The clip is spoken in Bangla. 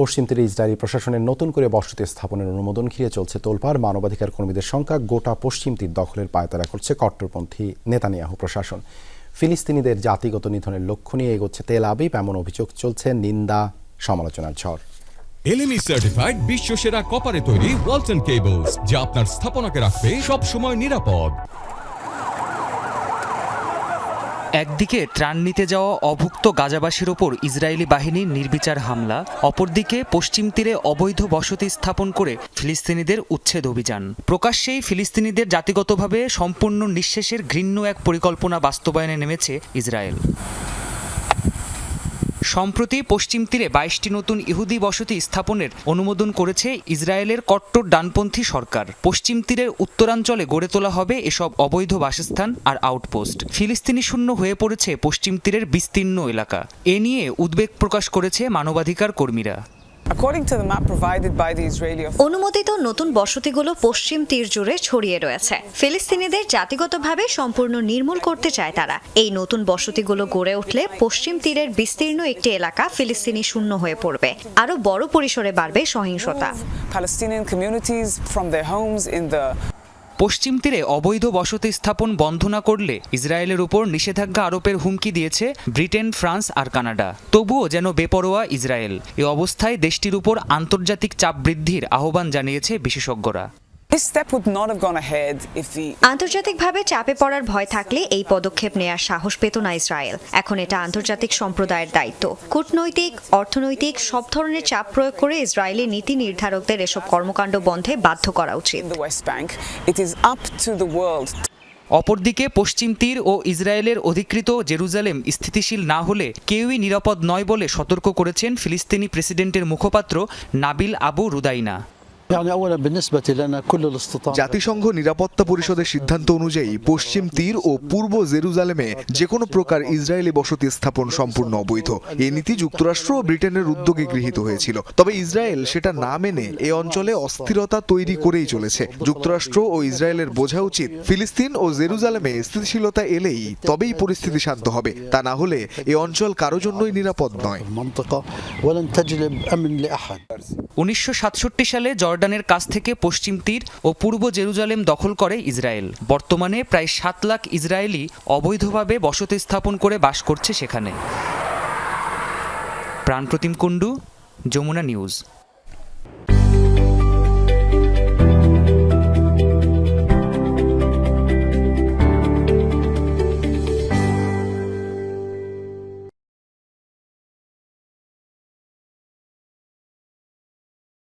পশ্চিম তীরে ইসরায়েলি প্রশাসনের নতুন করে বসতি স্থাপনের অনুমোদন ঘিরে চলছে তোলপাড়। মানবাধিকার কর্মীদের সংখ্যা গোটা পশ্চিম তীর দখলের পায়তারা করছে কট্টরপন্থী নেতানিয়াহু প্রশাসন। ফিলিস্তিনিদের জাতিগত নিধনের লক্ষ্য নিয়ে এগোচ্ছে তেল আবিব, এমন অভিযোগ চলছে নিন্দা সমালোচনার ঝড়। এলএমই সার্টিফাইড বিশ্ব সেরা কপারে তৈরি ওয়ালটন কেবলস যা আপনার স্থাপনাকে রাখবে সব সময় নিরাপদ। একদিকে ত্রাণ নিতে যাওয়া অভুক্ত গাজাবাসীর ওপর ইসরায়েলি বাহিনীর নির্বিচার হামলা, অপরদিকে পশ্চিম তীরে অবৈধ বসতি স্থাপন করে ফিলিস্তিনিদের উচ্ছেদ অভিযান। প্রকাশ্যেই ফিলিস্তিনিদের জাতিগতভাবে সম্পূর্ণ নিঃশেষের ঘৃণ্য এক পরিকল্পনা বাস্তবায়নে নেমেছে ইসরায়েল। সম্প্রতি পশ্চিম তীরে বাইশটি নতুন ইহুদি বসতি স্থাপনের অনুমোদন করেছে ইসরায়েলের কট্টর ডানপন্থী সরকার। পশ্চিম তীরের উত্তরাঞ্চলে গড়ে তোলা হবে এসব অবৈধ বাসস্থান আর আউটপোস্ট। ফিলিস্তিনি শূন্য হয়ে পড়েছে পশ্চিম তীরের বিস্তীর্ণ এলাকা। এ নিয়ে উদ্বেগ প্রকাশ করেছে মানবাধিকার কর্মীরা। অনুমোদিত নতুন বসতিগুলো পশ্চিম তীর জুড়ে ছড়িয়ে রয়েছে। ফিলিস্তিনিদের জাতিগতভাবে সম্পূর্ণ নির্মূল করতে চায় তারা। এই নতুন বসতিগুলো গড়ে উঠলে পশ্চিম তীরের বিস্তীর্ণ একটি এলাকা ফিলিস্তিনি শূন্য হয়ে পড়বে। আরও বড় পরিসরে বাড়বে সহিংসতা। পশ্চিম তীরে অবৈধ বসতি স্থাপন বন্ধ না করলে ইসরায়েলের উপর নিষেধাজ্ঞা আরোপের হুমকি দিয়েছে ব্রিটেন, ফ্রান্স আর কানাডা। তবুও যেন বেপরোয়া ইসরায়েল। এ অবস্থায় দেশটির উপর আন্তর্জাতিক চাপ বৃদ্ধির আহ্বান জানিয়েছে বিশেষজ্ঞরা। This step would not have gone ahead if the আন্তর্জাতিকভাবে চাপে পড়ার ভয় থাকলে এই পদক্ষেপ নেয়ার সাহস পেত না ইসরায়েল। এখন এটা আন্তর্জাতিক সম্প্রদায়ের দায়িত্ব। কূটনৈতিক অর্থনৈতিক সব ধরনের চাপ প্রয়োগ করে ইসরায়েলি নীতি নির্ধারকদের এসব কর্মকাণ্ড বন্ধে বাধ্য করা উচিত। In the West Bank. It is up to অপরদিকে পশ্চিম তীর ও ইসরায়েলের অধিকৃত জেরুজালেম স্থিতিশীল না হলে কেউই নিরাপদ নয় বলে সতর্ক করেছেন ফিলিস্তিনি প্রেসিডেন্টের মুখপাত্র নাবিল আবু রুদাইনা। জাতিসংঘ নিরাপত্তা পরিষদের সিদ্ধান্ত অনুযায়ী পশ্চিম তীর ও পূর্ব জেরুজালেমে যে কোনো প্রকার ইসরায়েলি বসতি স্থাপন সম্পূর্ণ অবৈধ। এ নীতি যুক্তরাষ্ট্র ও ব্রিটেনের উদ্যোগে গৃহীত হয়েছিল। তবে ইসরায়েল সেটা না মেনে এ অঞ্চলে অস্থিরতা তৈরি করেই চলেছে। যুক্তরাষ্ট্র ও ইসরায়েলের বোঝা উচিত ফিলিস্তিন ও জেরুজালেমে স্থিতিশীলতা এলেই তবেই পরিস্থিতি শান্ত হবে। তা না হলে এ অঞ্চল কারও জন্যই নিরাপদ নয়। উনিশশো সালে জর্জ জর্ডানের কাছ থেকে পশ্চিম তীর ও পূর্ব জেরুজালেম দখল করে ইসরায়েল। বর্তমানে প্রায় সাত লাখ ইসরায়েলি অবৈধভাবে বসতি স্থাপন করে বাস করছে সেখানে। প্রাণপ্রতিম কুণ্ডু, যমুনা নিউজ।